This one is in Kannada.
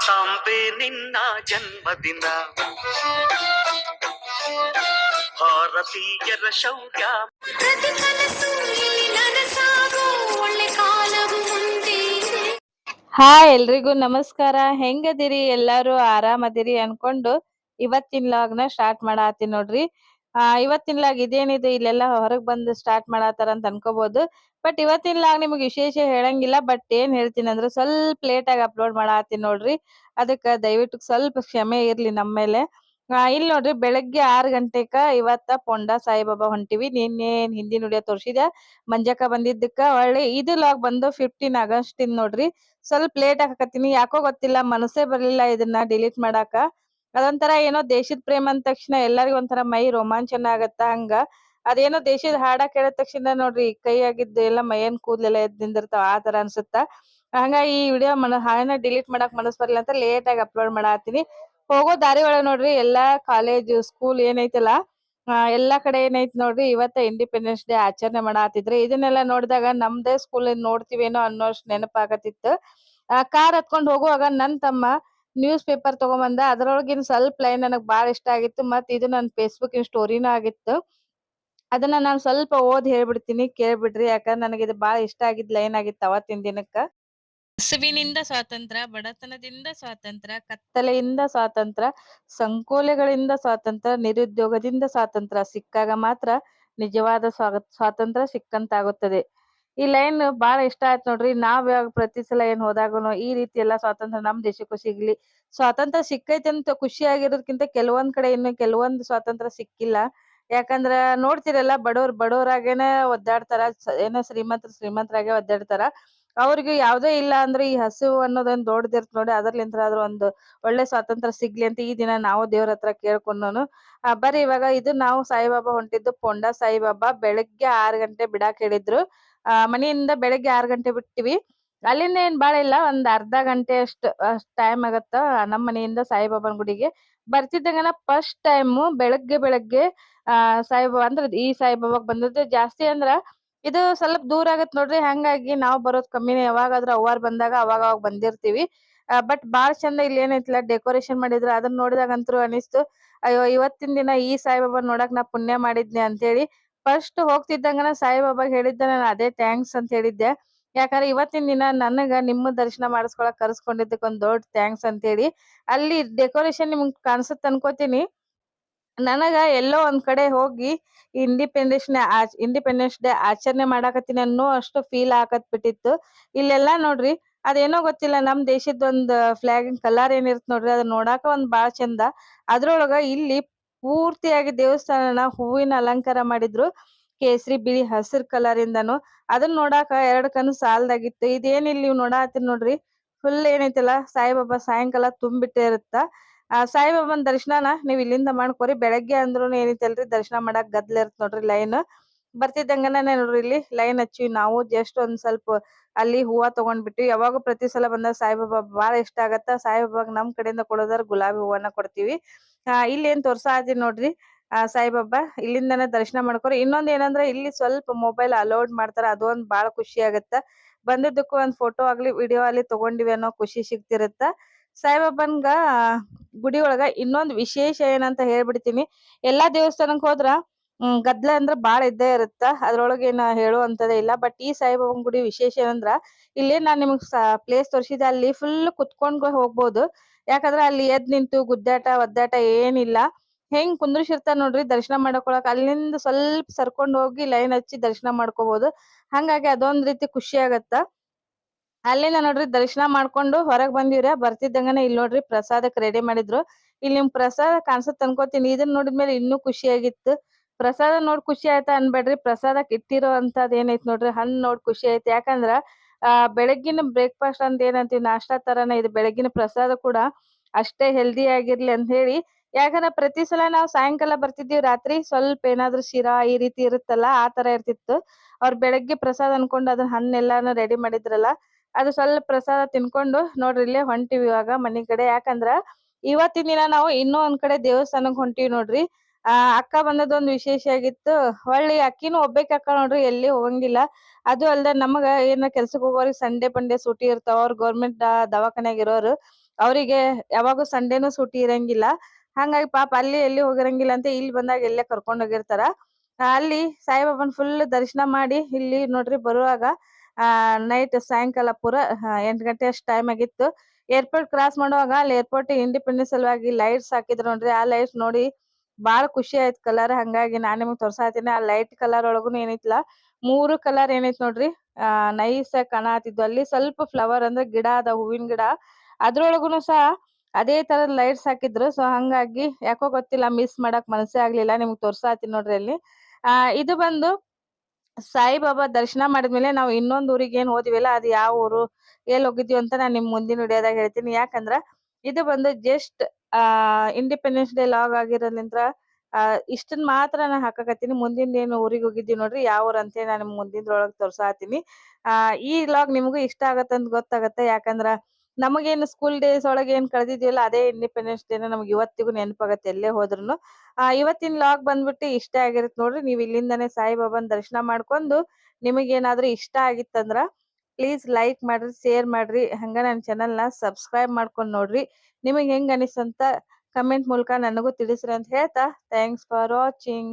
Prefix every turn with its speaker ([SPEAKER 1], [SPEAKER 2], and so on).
[SPEAKER 1] ಭಾರತಾಂಬೆ ನಿನ್ನ ಜನ್ಮದಿನ. ಭಾರತೀಯರ ಶೌರ್ಯ.
[SPEAKER 2] ಪ್ರತಿ ಕನಸು ನನಸಾಗೋ ಒಳ್ಳೆ ಕಾಲವು ಮುಂದೆ
[SPEAKER 3] ಹಾಯ್ ಎಲ್ರಿಗೂ ನಮಸ್ಕಾರ. ಹೆಂಗದಿರಿ? ಎಲ್ಲಾರು ಆರಾಮದಿರಿ ಅನ್ಕೊಂಡು ಇವತ್ತಿನ ಲಾಗ್ನ ಸ್ಟಾರ್ಟ್ ಮಾಡಾತಿ ನೋಡ್ರಿ. ಆ ಇವತ್ತಿನ ಲಾಗ್ ಇದೇನಿದೆ ಇಲ್ಲೆಲ್ಲ ಹೊರಗ್ ಬಂದು ಸ್ಟಾರ್ಟ್ ಮಾಡತ್ತಾರ ಅಂತ ಅನ್ಕೋಬಹುದು ಬಟ್ ಇವತ್ತಿನ್ಲಾಗ್ ನಿಮ್ಗೆ ವಿಶೇಷ ಹೇಳಂಗಿಲ್ಲ ಬಟ್ ಏನ್ ಹೇಳ್ತೀನಿ ಅಂದ್ರೆ ಸ್ವಲ್ಪ ಲೇಟ್ ಆಗಿ ಅಪ್ಲೋಡ್ ಮಾಡಾತೀನಿ ನೋಡ್ರಿ. ಅದಕ್ಕ ದಯವಿಟ್ಟು ಸ್ವಲ್ಪ ಕ್ಷಮೆ ಇರ್ಲಿ ನಮ್ಮ ಮೇಲೆ. ಆ, ಇಲ್ಲಿ ನೋಡ್ರಿ ಬೆಳಗ್ಗೆ ಆರ್ ಗಂಟೆಕ ಇವತ್ತ ಪೊಂಡಾ ಸಾಯಿಬಾಬಾ ಹೊಂಟಿವಿ. ನಿನ್ನೇನ್ ಹಿಂದಿನ ನುಡಿಯ ತೋರ್ಸಿದ ಮಂಜಕ್ಕ ಬಂದಿದ್ದಕ್ಕ. ಒಳ್ಳೆ ಇದು ಲಾಗ್ ಬಂದು ಫಿಫ್ಟೀನ್ ಆಗಸ್ಟ್ ನೋಡ್ರಿ. ಸ್ವಲ್ಪ ಲೇಟ್ ಹಾಕತ್ತೀನಿ. ಯಾಕೋ ಗೊತ್ತಿಲ್ಲ ಮನಸ್ಸೇ ಬರ್ಲಿಲ್ಲ ಇದನ್ನ ಡಿಲೀಟ್ ಮಾಡಾಕ. ಅದೊಂಥರ ಏನೋ ದೇಶದ ಪ್ರೇಮ ಅಂದ ತಕ್ಷಣ ಎಲ್ಲರಿಗೂ ಒಂಥರ ಮೈ ರೋಮಾಂಚನ ಆಗತ್ತ ಹಂಗ? ಅದೇನೋ ದೇಶದ ಹಾಡ ಕೇಳಿದ ತಕ್ಷಣ ನೋಡ್ರಿ ಕೈ ಆಗಿದ್ದು ಎಲ್ಲ ಮೈಯನ್ ಕೂದ್ಲೆಲ್ಲ ಎದ್ ನಿಂದಿರ್ತಾವ ಆ ತರ ಅನ್ಸುತ್ತ? ಹಂಗಾಗಿ ಈ ವಿಡಿಯೋ ಮನ ಹಾಡನ್ನ ಡಿಲೀಟ್ ಮಾಡಕ್ ಮನಸ್ ಬರಲಿಲ್ಲ ಅಂತ ಲೇಟ್ ಆಗಿ ಅಪ್ಲೋಡ್ ಮಾಡಾತೀನಿ ಹೋಗೋ ದಾರಿ ಒಳಗ್ ನೋಡ್ರಿ ಎಲ್ಲಾ ಕಾಲೇಜ್ ಸ್ಕೂಲ್ ಏನೈತಲ್ಲ ಎಲ್ಲಾ ಕಡೆ ಏನೈತಿ ನೋಡ್ರಿ ಇವತ್ತ ಇಂಡಿಪೆಂಡೆನ್ಸ್ ಡೇ ಆಚರಣೆ ಮಾಡಾತಿದ್ರಿ. ಇದನ್ನೆಲ್ಲ ನೋಡಿದಾಗ ನಮ್ದೇ ಸ್ಕೂಲ್ ನೋಡ್ತಿವೇನೋ ಅನ್ನೋಷ್ಟು ನೆನಪಾಗತಿತ್ತು. ಆ ಕಾರ್ ಹತ್ಕೊಂಡ್ ಹೋಗುವಾಗ ನನ್ ತಮ್ಮ ನ್ಯೂಸ್ ಪೇಪರ್ ತಗೊಂಬಂದ, ಅದ್ರೊಳಗಿನ ಸ್ವಲ್ಪ ಲೈನ್ ನನಗ್ ಬಾಳ ಇಷ್ಟ ಆಗಿತ್ತು, ಮತ್ ಇದು ನನ್ ಫೇಸ್ಬುಕ್ ಇನ್ ಸ್ಟೋರಿನೂ ಆಗಿತ್ತು. ಅದನ್ನ ನಾನ್ ಸ್ವಲ್ಪ ಓದ್ ಹೇಳ್ಬಿಡ್ತೀನಿ, ಕೇಳ್ಬಿಡ್ರಿ, ಯಾಕಂದ್ರೆ ನನಗೆ ಇದು ಬಾಳ ಇಷ್ಟ ಆಗಿದ್ ಲೈನ್ ಆಗಿತ್ತು ಅವತ್ತಿನ ದಿನಕ್ಕ. ಹಸುವಿನಿಂದ ಸ್ವಾತಂತ್ರ್ಯ ಬಡತನದಿಂದ ಸ್ವಾತಂತ್ರ್ಯ ಕತ್ತಲೆಯಿಂದ ಸ್ವಾತಂತ್ರ್ಯ ಸಂಕೋಲೆಗಳಿಂದ ಸ್ವಾತಂತ್ರ್ಯ ನಿರುದ್ಯೋಗದಿಂದ ಸ್ವಾತಂತ್ರ್ಯ ಸಿಕ್ಕಾಗ ಮಾತ್ರ ನಿಜವಾದ ಸ್ವಾತಂತ್ರ್ಯ ಸಿಕ್ಕಂತಾಗುತ್ತದೆ. ಈ ಲೈನ್ ಬಹಳ ಇಷ್ಟ ಆಯ್ತು ನೋಡ್ರಿ. ನಾವ್ ಪ್ರತಿ ಸಲ ಏನ್ ಹೋದಾಗನು ಈ ರೀತಿ ಎಲ್ಲಾ ಸ್ವಾತಂತ್ರ್ಯ ನಮ್ ದೇಶಕ್ಕೂ ಸಿಗ್ಲಿ. ಸ್ವಾತಂತ್ರ್ಯ ಸಿಕ್ಕೈತೆ ಅಂತ ಖುಷಿ ಆಗಿರೋದ್ಕಿಂತ ಕೆಲವೊಂದ್ ಕಡೆ ಇನ್ನು ಕೆಲವೊಂದ್ ಸ್ವಾತಂತ್ರ್ಯ ಸಿಕ್ಕಿಲ್ಲ. ಯಾಕಂದ್ರ ನೋಡ್ತಿರಲ್ಲ ಬಡವ್ರ್ ಬಡವರಾಗೇನೆ ಒದ್ದಾಡ್ತಾರ ಏನೋ ಶ್ರೀಮಂತ್ರ ಶ್ರೀಮಂತರಾಗೆ ಒದ್ದಾಡ್ತಾರ. ಅವ್ರಿಗೆ ಯಾವ್ದೇ ಇಲ್ಲ ಅಂದ್ರೆ ಈ ಹಸಿವು ಅನ್ನೋದೊಂದ್ ದೊಡ್ಡದಿರ್ತ ನೋಡಿ ಅದ್ರಲ್ಲಿಂತ ಆದ್ರೂ ಒಂದು ಒಳ್ಳೆ ಸ್ವಾತಂತ್ರ್ಯ ಸಿಗ್ಲಿ ಅಂತ ಈ ದಿನ ನಾವು ದೇವ್ರ ಹತ್ರ ಕೇಳ್ಕೊಂಡನು. ಬರ್ರಿ ಇವಾಗ ಇದು ನಾವು ಸಾಯಿಬಾಬಾ ಹೊಂಟಿದ್ದು ಪೊಂಡ ಸಾಯಿಬಾಬಾ. ಬೆಳಗ್ಗೆ ಆರ್ ಗಂಟೆ ಬಿಡಾಕ್ ಹೇಳಿದ್ರು. ಆ, ಮನೆಯಿಂದ ಬೆಳಗ್ಗೆ ಆರ್ ಗಂಟೆ ಬಿಟ್ಟಿವಿ ಅಲ್ಲಿಂದ ಏನ್ ಬಾಳ ಇಲ್ಲ, ಒಂದ್ ಅರ್ಧ ಗಂಟೆ ಅಷ್ಟ್ ಅಷ್ಟ್ ಟೈಮ್ ಆಗತ್ತ ನಮ್ ಮನೆಯಿಂದ ಸಾಯಿಬಾಬಾನ್ ಗುಡಿಗೆ. ಬರ್ತಿದ್ದಂಗನ ಫಸ್ಟ್ ಟೈಮ್ ಬೆಳಗ್ಗೆ ಬೆಳಗ್ಗೆ, ಆ, ಸಾಯಿಬಾಬಾ ಅಂದ್ರ ಈ ಸಾಯಿಬಾಬಾಗ್ ಬಂದದ್ದು ಜಾಸ್ತಿ ಅಂದ್ರ ಇದು ಸ್ವಲ್ಪ ದೂರ ಆಗತ್ ನೋಡ್ರಿ, ಹಂಗಾಗಿ ನಾವ್ ಬರೋದ್ ಕಮ್ಮಿನೇ. ಯಾವಾಗಾದ್ರೂ ಅವ್ವಾರ್ ಬಂದಾಗ ಅವಾಗ ಅವಾಗ ಬಂದಿರ್ತೀವಿ. ಬಟ್ ಬಾಳ್ ಚಂದ ಇಲ್ಲಿ ಏನೈತಿಲ್ಲ ಡೆಕೋರೇಷನ್ ಮಾಡಿದ್ರ ಅದನ್ನ ನೋಡಿದಾಗಂತೂ ಅನಿಸ್ತು, ಅಯ್ಯೋ ಇವತ್ತಿನ ದಿನ ಈ ಸಾಯಿಬಾಬಾ ನೋಡಕ್ ನಾ ಪುಣ್ಯ ಮಾಡಿದ್ನಿ ಅಂತೇಳಿ ಫಸ್ಟ್ ಹೋಗ್ತಿದ್ದಂಗನ ಸಾಯಿಬಾಬಾಗ್ ಹೇಳಿದ್ದೆ ನಾನು ಅದೇ ಥ್ಯಾಂಕ್ಸ್ ಅಂತ ಹೇಳಿದ್ದೆ. ಯಾಕಂದ್ರೆ ಇವತ್ತಿನ ದಿನ ನನಗ ನಿಮ್ಮ ದರ್ಶನ ಮಾಡಿಸ್ಕೊಳಕ್ ಕರ್ಸ್ಕೊಂಡಿದ್ದಕ್ಕೆ ಒಂದ್ ದೊಡ್ಡ ಥ್ಯಾಂಕ್ಸ್ ಅಂತ ಹೇಳಿ. ಅಲ್ಲಿ ಡೆಕೋರೇಷನ್ ನಿಮ್ಗೆ ಕಾಣಿಸುತ್ತೆ ಅನ್ಕೋತೀನಿ. ನನಗ ಎಲ್ಲೋ ಒಂದ್ ಕಡೆ ಹೋಗಿ ಇಂಡಿಪೆಂಡೆನ್ಸ್ ಇಂಡಿಪೆಂಡೆನ್ಸ್ ಡೇ ಆಚರಣೆ ಮಾಡಾಕತ್ತೀನಿ ಅನ್ನೋ ಅಷ್ಟು ಫೀಲ್ ಆಕತ್ ಬಿಟ್ಟಿತ್ತು ಇಲ್ಲೆಲ್ಲಾ ನೋಡ್ರಿ, ಅದೇನೋ ಗೊತ್ತಿಲ್ಲ, ನಮ್ ದೇಶದ ಒಂದ್ ಫ್ಲಾಗ್ ಕಲರ್ ಏನಿರುತ್ತೆ ನೋಡ್ರಿ ಅದನ್ನ ನೋಡಾಕ ಒಂದ್ ಬಾಳ ಚಂದ. ಅದ್ರೊಳಗ ಇಲ್ಲಿ ಪೂರ್ತಿಯಾಗಿ ದೇವಸ್ಥಾನನ ಹೂವಿನ ಅಲಂಕಾರ ಮಾಡಿದ್ರು. ಕೇಸರಿ, ಬಿಳಿ, ಹಸಿರು ಕಲರ್ ಇಂದನು. ಅದನ್ನ ನೋಡಾಕ ಎರಡ್ ಕಣ್ಣು ಸಾಲದಾಗಿತ್ತು. ಇದೇನಿಲ್ಲ ನೀವು ನೋಡಾತಿರ್ ನೋಡ್ರಿ. ಫುಲ್ ಏನೈತಲ್ಲ, ಸಾಯಿಬಾಬಾ ಸಾಯಂಕಾಲ ತುಂಬಿಟ್ಟೆ ಇರುತ್ತ. ಆ ಸಾಯಿಬಾಬಾನ್ ದರ್ಶನನ ನೀವ್ ಇಲ್ಲಿಂದ ಮಾಡ್ಕೋರಿ. ಬೆಳಗ್ಗೆ ಅಂದ್ರೂ ಏನೈತಲ್ರಿ, ದರ್ಶನ ಮಾಡಾಕ್ ಗದ್ಲ ಇರತ್ ನೋಡ್ರಿ ಲೈನ್. ಬರ್ತಿದ್ದಂಗನ ನೋಡ್ರಿ ಇಲ್ಲಿ ಲೈನ್ ಹಚ್ಚಿ, ನಾವು ಜಸ್ಟ್ ಒಂದ್ ಸ್ವಲ್ಪ ಅಲ್ಲಿ ಹೂವ ತಗೊಂಡ್ಬಿಟ್ಟು ಯಾವಾಗ ಪ್ರತಿ ಸಲ ಬಂದಾಗ ಸಾಯಿಬಾಬಾ ಬಹಳ ಇಷ್ಟ ಆಗತ್ತ. ಸಾಯಿಬಾಬಾಗ ನಮ್ ಕಡೆಯಿಂದ ಕೊಡೋದಾರ ಗುಲಾಬಿ ಹೂವನ್ನ ಕೊಡ್ತೀವಿ. ಆ, ಇಲ್ಲಿ ಏನ್ ತೋರ್ಸಾತಿ ನೋಡ್ರಿ. ಆ, ಸಾಯಿಬಾಬಾ ಇಲ್ಲಿಂದನೇ ದರ್ಶನ ಮಾಡ್ಕೊರಿ. ಇನ್ನೊಂದ್ ಏನಂದ್ರೆ ಇಲ್ಲಿ ಸ್ವಲ್ಪ ಮೊಬೈಲ್ ಅಲೌಡ್ ಮಾಡ್ತಾರ. ಅದೊಂದ್ ಬಾಳ ಖುಷಿ ಆಗತ್ತ. ಬಂದಿದ್ದಕ್ಕೂ ಒಂದ್ ಫೋಟೋ ಆಗ್ಲಿ ವಿಡಿಯೋ ಆಗ್ಲಿ ತಗೊಂಡಿವಿ ಅನ್ನೋ ಖುಷಿ ಸಿಗ್ತಿರತ್ತ. ಸಾಯಿಬಾಬನ್ಗ, ಗುಡಿ ಒಳಗ ಇನ್ನೊಂದ್ ವಿಶೇಷ ಏನಂತ ಹೇಳ್ಬಿಡ್ತೀನಿ. ಎಲ್ಲಾ ದೇವಸ್ಥಾನಕ್ ಹೋದ್ರ ಹ್ಮ್, ಗದ್ಲ ಅಂದ್ರ ಬಾಳ ಇದ್ದೇ ಇರುತ್ತ? ಅದ್ರೊಳಗ ಏನ ಹೇಳುವಂತದೇ ಇಲ್ಲ. ಬಟ್ ಈ ಸಾಯಿಬಾಬನ್ ಗುಡಿ ವಿಶೇಷ ಏನಂದ್ರ, ಇಲ್ಲಿ ನಾನ್ ನಿಮಗ್ ಪ್ಲೇಸ್ ತೋರ್ಸಿದೆ ಅಲ್ಲಿ ಫುಲ್ ಕುತ್ಕೊಂಡ್ ಹೋಗ್ಬೋದು. ಯಾಕಂದ್ರ ಅಲ್ಲಿ ಎದ್ ನಿಂತು ಗುದ್ದಾಟ, ಒದ್ದಾಟ ಏನಿಲ್ಲ. ಹೆಂಗ್ ಕುಂದ್ರಿಸಿರ್ತಾರ ನೋಡ್ರಿ ದರ್ಶನ ಮಾಡ್ಕೊಳಕ್. ಅಲ್ಲಿಂದ ಸ್ವಲ್ಪ ಸರ್ಕೊಂಡ್ ಹೋಗಿ ಲೈನ್ ಹಚ್ಚಿ ದರ್ಶನ ಮಾಡ್ಕೋಬಹುದು ಹಂಗಾಗಿ ಅದೊಂದ್ ರೀತಿ ಖುಷಿ ಆಗತ್ತ? ಅಲ್ಲಿಂದ ನೋಡ್ರಿ ದರ್ಶನ ಮಾಡ್ಕೊಂಡು ಹೊರಗ್ ಬಂದಿವ್ರ. ಬರ್ತಿದ್ದಂಗನೆ ಇಲ್ಲಿ ನೋಡ್ರಿ ಪ್ರಸಾದಕ್ ರೆಡಿ ಮಾಡಿದ್ರು. ಇಲ್ಲಿ ನಿಮ್ ಪ್ರಸಾದ ಕಾಣಿಸುತ್ತೆ ಅನ್ಕೋತೀನಿ ಇದನ್ನ ನೋಡಿದ್ಮೇಲೆ ಇನ್ನೂ ಖುಷಿ ಆಗಿತ್ತು ಪ್ರಸಾದ ನೋಡ್ ಖುಷಿ ಆಯ್ತಾ ಅನ್ಬೇಡ್ರಿ. ಪ್ರಸಾದಕ್ ಇಟ್ಟಿರೋ ಅಂತದ್ ಏನೈತ್ ನೋಡ್ರಿ. ಹಣ್ಣು ನೋಡ್ ಖುಷಿ ಆಯ್ತು. ಯಾಕಂದ್ರ, ಆ, ಬೆಳಗ್ಗಿನ ಬ್ರೇಕ್ಫಾಸ್ಟ್ ಅಂತ ಏನಂತೀವಿ ನಾಷ್ಟಾ ತರಾನೇ ಇದು. ಬೆಳಗ್ಗಿನ ಪ್ರಸಾದ ಕೂಡ ಅಷ್ಟೇ ಹೆಲ್ದಿ ಆಗಿರ್ಲಿ ಅಂತ ಹೇಳಿ. ಯಾಕಂದ್ರ, ಪ್ರತಿ ಸಲ ನಾವ್ ಸಾಯಂಕಾಲ ಬರ್ತಿದ್ದೀವಿ, ರಾತ್ರಿ ಸ್ವಲ್ಪ ಏನಾದ್ರು ಶಿರಾ ಈ ರೀತಿ ಇರುತ್ತಲ್ಲ, ಆ ತರ ಇರ್ತಿತ್ತು. ಅವ್ರ ಬೆಳಗ್ಗೆ ಪ್ರಸಾದ ಅನ್ಕೊಂಡು ಅದನ್ನ ಹಣ್ಣೆಲ್ಲಾನು ರೆಡಿ ಮಾಡಿದ್ರಲ್ಲ, ಅದು ಸ್ವಲ್ಪ ಪ್ರಸಾದ ತಿನ್ಕೊಂಡು ನೋಡ್ರಿ, ಇಲ್ಲೇ ಹೊಂಟಿವಿ ಇವಾಗ ಮನಿ ಕಡೆ. ಯಾಕಂದ್ರ, ಇವತ್ತಿನ ದಿನ ನಾವು ಇನ್ನೂ ಒಂದ್ ಕಡೆ ದೇವಸ್ಥಾನಕ್ ಹೊಂಟಿವಿ ನೋಡ್ರಿ. ಆ, ಅಕ್ಕ ಬಂದದ್ ಒಂದ್ ವಿಶೇಷ ಆಗಿತ್ತು. ಹೊಳ್ಳಿ ಅಕ್ಕಿನೂ ಒಬ್ಬೇಕ ಅಕ್ಕ ನೋಡ್ರಿ, ಎಲ್ಲಿ ಹೋಗಂಗಿಲ್ಲ. ಅದು ಅಲ್ದ ನಮಗ ಏನ ಕೆಲ್ಸಕ್ ಹೋಗೋರಿಗೆ ಸಂಡೆ, ಪಂಡೆ ಸೂಟಿ ಇರ್ತಾವ. ಅವ್ರ ಗೌರ್ಮೆಂಟ್ ದವಾಖಾನ್ಯಾಗ ಇರೋರು. ಅವರಿಗೆ ಯಾವಾಗೂ ಸಂಡೇನು ಸೂಟಿ ಇರಂಗಿಲ್ಲ. ಹಂಗಾಗಿ ಪಾಪ ಅಲ್ಲಿ ಎಲ್ಲಿ ಹೋಗಿರಂಗಿಲ್ಲ ಅಂತ ಇಲ್ಲಿ ಬಂದಾಗ ಎಲ್ಲೇ ಕರ್ಕೊಂಡ್ ಹೋಗಿರ್ತಾರ. ಅಲ್ಲಿ ಸಾಯಿಬಾಬನ್ ಫುಲ್ ದರ್ಶನ ಮಾಡಿ ಇಲ್ಲಿ ನೋಡ್ರಿ ಬರುವಾಗ, ಆ ನೈಟ್ ಸಾಯಂಕಾಲ ಪೂರ ಎಂಟು ಗಂಟೆ ಅಷ್ಟ್ ಟೈಮ್ ಆಗಿತ್ತು. ಏರ್ಪೋರ್ಟ್ ಕ್ರಾಸ್ ಮಾಡುವಾಗ ಅಲ್ಲಿ ಏರ್ಪೋರ್ಟ್ ಇಂಡಿಪೆಂಡೆನ್ಸ್ ಸಲುವಾಗಿ ಲೈಟ್ಸ್ ಹಾಕಿದ್ರು ನೋಡ್ರಿ. ಆ ಲೈಟ್ಸ್ ನೋಡಿ ಬಾಳ ಖುಷಿ ಆಯ್ತ್ ಕಲರ್ ಹಂಗಾಗಿ ನಾನ್ ನಿಮಗ್ ತೋರ್ಸಾತೀನಿ, ಆ ಲೈಟ್ ಕಲರ್ ಒಳಗುನು ಏನೈತಿಲ್ಲ ಮೂರು ಕಲರ್ ಏನೈತ್ ನೋಡ್ರಿ? ಆ ನೈಸ್ ಆಗಿ ಕಾಣತಿದ್ವು. ಅಲ್ಲಿ ಸ್ವಲ್ಪ ಫ್ಲವರ್ ಅಂದ್ರೆ ಗಿಡ ಅದ, ಹೂವಿನ ಗಿಡ. ಅದ್ರೊಳಗುನು ಸಹ ಅದೇ ತರದ್ ಲೈಟ್ಸ್ ಹಾಕಿದ್ರು. ಸೊ ಹಂಗಾಗಿ ಯಾಕೋ ಗೊತ್ತಿಲ್ಲ ಮಿಸ್ ಮಾಡಕ್ ಮನಸ್ಸೇ ಆಗ್ಲಿಲ್ಲ. ನಿಮ್ಗ್ ತೋರ್ಸಾತೀನಿ ನೋಡ್ರಿ ಅಲ್ಲಿ. ಆ, ಇದು ಬಂದು ಸಾಯಿಬಾಬಾ ದರ್ಶನ ಮಾಡಿದ್ಮೇಲೆ ನಾವು ಇನ್ನೊಂದ್ ಊರಿಗೆ ಏನ್ ಹೋದಿವಲ್ಲ ಅದು ಯಾವ ಊರು ಎಲ್ಲಿ ಹೋಗಿದ್ವಿ ಅಂತ ನಾನ್ ನಿಮ್ ಮುಂದಿನ ವಿಡಿಯೋದಾಗ ಹೇಳ್ತೀನಿ. ಯಾಕಂದ್ರ ಇದು ಬಂದು ಜಸ್ಟ್ ಆ ಇಂಡಿಪೆಂಡೆನ್ಸ್ ಡೇ ಲಾಗ್ ಆಗಿರೋದ್ರಿಂದ, ಆ, ಇಷ್ಟನ್ ಮಾತ್ರ ನಾ ಹಾಕಕತ್ತೀನಿ. ಮುಂದಿನ ಏನು ಊರಿಗೆ ಹೋಗಿದ್ದೀನಿ ನೋಡ್ರಿ, ಯಾವ ಊರ್ ಅಂತ ನಾನು ಮುಂದಿನದ್ರೊಳಗ್ ತೋರ್ಸಾತೀನಿ. ಆ, ಈ ಲಾಗ್ ನಿಮಗೂ ಇಷ್ಟ ಆಗತ್ತಂತ ಗೊತ್ತಾಗತ್ತೆ. ಯಾಕಂದ್ರ ನಮಗೇನು ಸ್ಕೂಲ್ ಡೇಸ್ ಒಳಗೆ ಏನ್ ಕಳೆದಿದ್ವಲ್ಲ ಅದೇ ಇಂಡಿಪೆಂಡೆನ್ಸ್ ಡೇನ ನಮ್ಗೆ ಇವತ್ತಿಗೂ ನೆನಪಾಗತ್ತೆ ಎಲ್ಲೇ ಹೋದ್ರು ಆ, ಇವತ್ತಿನ ಲಾಗ್ ಬಂದ್ಬಿಟ್ಟು ಇಷ್ಟ ಆಗಿರುತ್ತೆ ನೋಡ್ರಿ. ನೀವು ಇಲ್ಲಿಂದಾನೆ ಸಾಯಿಬಾಬಾನ್ ದರ್ಶನ ಮಾಡ್ಕೊಂಡು ನಿಮಗೇನಾದ್ರೂ ಇಷ್ಟ ಆಗಿತ್ತಂದ್ರ ಪ್ಲೀಸ್ ಲೈಕ್ ಮಾಡ್ರಿ ಶೇರ್ ಮಾಡ್ರಿ. ಹಂಗ ನನ್ನ ಚಾನಲ್ನ ಸಬ್ಸ್ಕ್ರೈಬ್ ಮಾಡ್ಕೊಂಡು ನೋಡ್ರಿ. ನಿಮಗೆ ಹೆಂಗ್ ಅನಿಸ್ತಂತ ಕಮೆಂಟ್ ಮೂಲಕ ನನಗೂ ತಿಳಿಸ್ರಿ ಅಂತ ಹೇಳ್ತಾ. Thanks for watching